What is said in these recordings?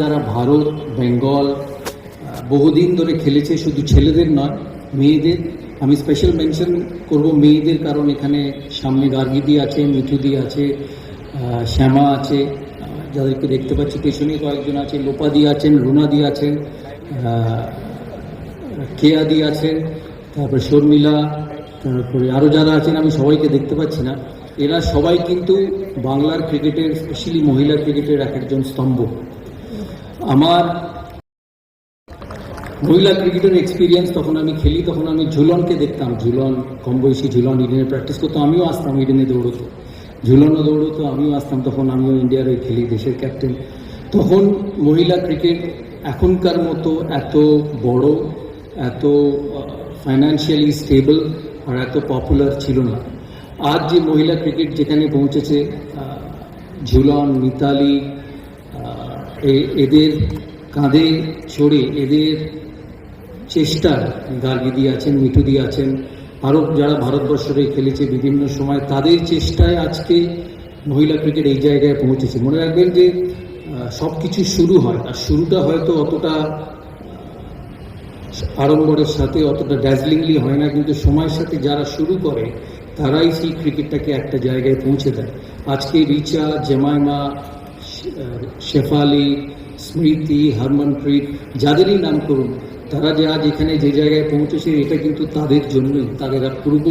যারা ভারত, বেঙ্গল বহুদিন ধরে খেলেছে, শুধু ছেলেদের নয়, মেয়েদের। আমি স্পেশাল মেনশন করব মেয়েদের, কারণ এখানে সামনে গার্গিদি আছে মিঠুদি আছে শ্যামা আছে যাদেরকে দেখতে পাচ্ছি, পেছনে কয়েকজন আছে লোপাদি আছেন রুনাদি আছেন কেয়াদি আছেন, তারপরে শর্মিলা, তারপরে আরও যারা আছেন, আমি সবাইকে দেখতে পাচ্ছি না। এরা সবাই কিন্তু বাংলার ক্রিকেটের স্পেশালি মহিলা ক্রিকেটের এক একজন স্তম্ভ। আমার মহিলা ক্রিকেটের এক্সপিরিয়েন্স তখন আমি খেলি, তখন আমি ঝুলনকে দেখতাম। ঝুলন, কম বয়সী ঝুলন, ইডেনে প্র্যাকটিস করতো, আমিও আসতাম ইডেনে দৌড়তো। ঝুলনও দৌড়তো, আমিও আসতাম, তখন আমিও ইন্ডিয়ার হয়ে খেলি, দেশের ক্যাপ্টেন তখন মহিলা ক্রিকেট এখনকার মতো এত বড়, এত ফাইন্যান্সিয়ালি স্টেবল আর এত পপুলার ছিল না। আজ যে মহিলা ক্রিকেট যেখানে পৌঁছেছে ঝুলন, মিতালি এদের কাঁধে চড়ে এদের চেষ্টার গার্গিদি আছেন মিঠুদি আছেন। আরও যারা ভারতবর্ষরে খেলেছে বিভিন্ন সময়, তাদের চেষ্টায় আজকে মহিলা ক্রিকেট এই জায়গায় পৌঁছেছে। মনে রাখবেন যে সব কিছু শুরু হয়, আর শুরুটা হয়তো অতটা আড়ম্বরের সাথে অতটা ড্যাজলিংলি হয় না, কিন্তু সময়ের সাথে যারা শুরু করে, তারাই সেই ক্রিকেটটাকে একটা জায়গায় পৌঁছে দেয়। আজকে রিচা, জেমাইমা শেফালি, স্মৃতি, হরমনপ্রীত, যাদেরই নাম করুন, তারা যে আজ এখানে যে জায়গায় পৌঁছেছে, এটা কিন্তু তাদের জন্যই। তাদের পূর্ব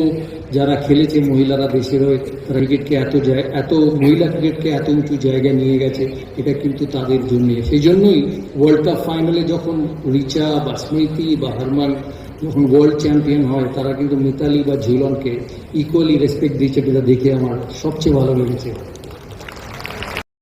যারা খেলেছে, মহিলারা দেশের হয়ে তারা ক্রিকেটকে এত এত মহিলা ক্রিকেটকে এত উঁচু জায়গায় নিয়ে গেছে, এটা কিন্তু তাদের জন্যই। সেই জন্যই ওয়ার্ল্ড কাপ ফাইনালে যখন রিচা বা স্মৃতি বা হারমান যখন ওয়ার্ল্ড চ্যাম্পিয়ন হয়, তারা কিন্তু মিতালি বা ঝুলনকে ইকুয়ালি রেসপেক্ট দিয়েছে, যেটা দেখে আমার সবচেয়ে ভালো লেগেছে।